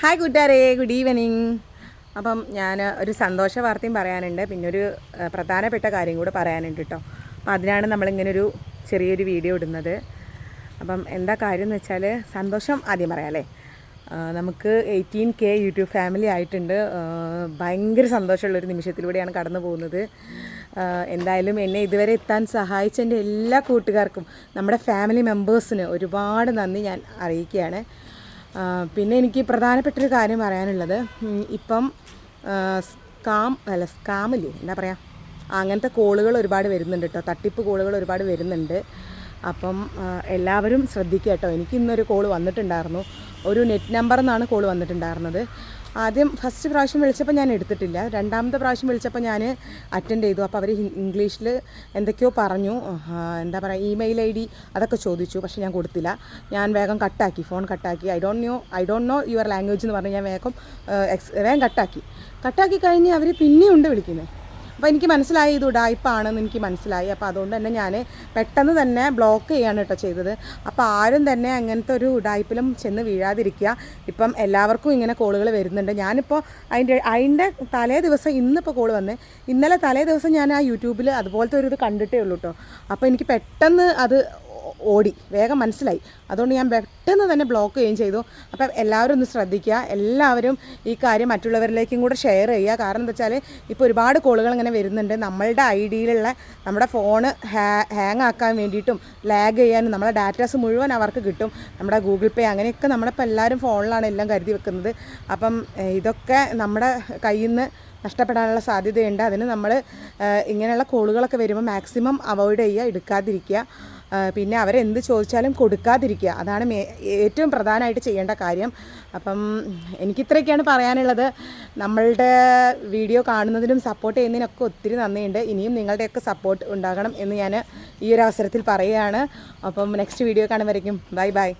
Hi കൂട്ടുകാരേ. Good evening അപ്പം ഞാൻ ഒരു സന്തോഷ വാർത്തയും പറയാനുണ്ട്. പിന്നെ ഒരു പ്രധാനപ്പെട്ട കാര്യം കൂടെ പറയാനുണ്ട് കേട്ടോ. അപ്പം അതിനാണ് നമ്മളിങ്ങനെ ഒരു ചെറിയൊരു വീഡിയോ ഇടുന്നത്. അപ്പം എന്താ കാര്യം എന്ന് വെച്ചാൽ സന്തോഷം ആദ്യം പറയാം അല്ലേ? നമുക്ക് എയ്റ്റീൻ കെ യൂട്യൂബ് ഫാമിലി ആയിട്ടുണ്ട്. ഭയങ്കര സന്തോഷമുള്ളൊരു നിമിഷത്തിലൂടെയാണ് കടന്നു പോകുന്നത്. എന്തായാലും എന്നെ ഇതുവരെ എത്താൻ സഹായിച്ച എന്റെ എല്ലാ കൂട്ടുകാർക്കും നമ്മുടെ ഫാമിലി മെമ്പേഴ്സിന് ഒരുപാട് നന്ദി ഞാൻ അറിയിക്കുകയാണ്. പിന്നെ എനിക്ക് പ്രധാനപ്പെട്ട ഒരു കാര്യം പറയാനുള്ളത് ഇപ്പം സ്കാം അല്ല സ്കാമില്ലേ എന്താ പറയുക അങ്ങനത്തെ കോളുകൾ ഒരുപാട് വരുന്നുണ്ട് കേട്ടോ തട്ടിപ്പ് കോളുകൾ ഒരുപാട് വരുന്നുണ്ട്. അപ്പം എല്ലാവരും ശ്രദ്ധിക്കുക കേട്ടോ എനിക്ക് ഇന്നൊരു കോൾ വന്നിട്ടുണ്ടായിരുന്നു. ഒരു നെറ്റ് നമ്പർ എന്നാണ് കോൾ വന്നിട്ടുണ്ടായിരുന്നത്. ആദ്യം ഫസ്റ്റ് പ്രാവശ്യം വിളിച്ചപ്പോൾ ഞാൻ എടുത്തിട്ടില്ല. രണ്ടാമത്തെ പ്രാവശ്യം വിളിച്ചപ്പോൾ ഞാൻ അറ്റൻഡ് ചെയ്തു. അപ്പോൾ അവർ ഇംഗ്ലീഷിൽ എന്തൊക്കെയോ പറഞ്ഞു. എന്താ പറയുക ഇമെയിൽ ഐ ഡി അതൊക്കെ ചോദിച്ചു. പക്ഷേ ഞാൻ കൊടുത്തില്ല. ഞാൻ വേഗം കട്ടാക്കി ഫോൺ കട്ടാക്കി. I don't know I don't know your language എന്ന് പറഞ്ഞ് ഞാൻ വേഗം വേഗം കട്ടാക്കി. കട്ടാക്കി കഴിഞ്ഞ് അവർ പിന്നെയുണ്ട് വിളിക്കുന്നത് അപ്പോൾ എനിക്ക് മനസ്സിലായി ഇത് ഉടായ്പാണെന്ന് എനിക്ക് മനസ്സിലായി. അപ്പോൾ അതുകൊണ്ട് തന്നെ ഞാൻ പെട്ടെന്ന് തന്നെ ബ്ലോക്ക് ചെയ്യാണ് കേട്ടോ ചെയ്തത്. അപ്പോൾ ആരും തന്നെ അങ്ങനത്തെ ഒരു ഉടായ്പിലും ചെന്ന് വീഴാതിരിക്കുക. ഇപ്പം എല്ലാവർക്കും ഇങ്ങനെ കോളുകൾ വരുന്നുണ്ട്. ഞാനിപ്പോൾ അതിന്റെ അതിന്റെ തലേ ദിവസം ഇന്നിപ്പോൾ കോൾ വന്നേ. ഇന്നലെ തലേ ദിവസം ഞാൻ ആ യൂട്യൂബിൽ അതുപോലത്തെ ഒരു ഇത് കണ്ടിട്ടേ ഉള്ളൂ കേട്ടോ അപ്പോൾ എനിക്ക് പെട്ടെന്ന് അത് ഓടി. വേഗം മനസ്സിലായി. അതുകൊണ്ട് ഞാൻ പെട്ടെന്ന് തന്നെ ബ്ലോക്ക് ചെയ്യുകയും ചെയ്തു. അപ്പം എല്ലാവരും ഒന്ന് ശ്രദ്ധിക്കുക. എല്ലാവരും ഈ കാര്യം മറ്റുള്ളവരിലേക്കും കൂടെ ഷെയർ ചെയ്യുക. കാരണം എന്താ വെച്ചാൽ ഇപ്പോൾ ഒരുപാട് കോളുകൾ ഇങ്ങനെ വരുന്നുണ്ട്. നമ്മളുടെ ഐ ഡിയിലുള്ള നമ്മുടെ ഫോണ് ഹാങ് ആക്കാൻ വേണ്ടിയിട്ടും ലാഗ് ചെയ്യാനും നമ്മളെ ഡാറ്റാസ് മുഴുവൻ അവർക്ക് കിട്ടും. നമ്മുടെ ഗൂഗിൾ പേ അങ്ങനെയൊക്കെ നമ്മളിപ്പോൾ എല്ലാവരും ഫോണിലാണ് എല്ലാം കരുതി വെക്കുന്നത്. അപ്പം ഇതൊക്കെ നമ്മുടെ കയ്യിൽ നിന്ന് നഷ്ടപ്പെടാനുള്ള സാധ്യതയുണ്ട്. അതിന് നമ്മൾ ഇങ്ങനെയുള്ള കോളുകളൊക്കെ വരുമ്പോൾ മാക്സിമം അവോയ്ഡ് ചെയ്യുക എടുക്കാതിരിക്കുക. പിന്നെ അവരെന്ത് ചോദിച്ചാലും കൊടുക്കാതിരിക്കുക. അതാണ് ഏറ്റവും പ്രധാനമായിട്ട് ചെയ്യേണ്ട കാര്യം. അപ്പം എനിക്കിത്രയൊക്കെയാണ് പറയാനുള്ളത്. നമ്മളുടെ വീഡിയോ കാണുന്നതിനും സപ്പോർട്ട് ചെയ്യുന്നതിനൊക്കെ ഒത്തിരി നന്ദിയുണ്ട്. ഇനിയും നിങ്ങളുടെയൊക്കെ സപ്പോർട്ട് ഉണ്ടാകണം എന്ന് ഞാൻ ഈ ഒരു അവസരത്തിൽ പറയുകയാണ്. അപ്പം നെക്സ്റ്റ് വീഡിയോ കാണുമ്പോഴേക്കും ബൈ ബൈ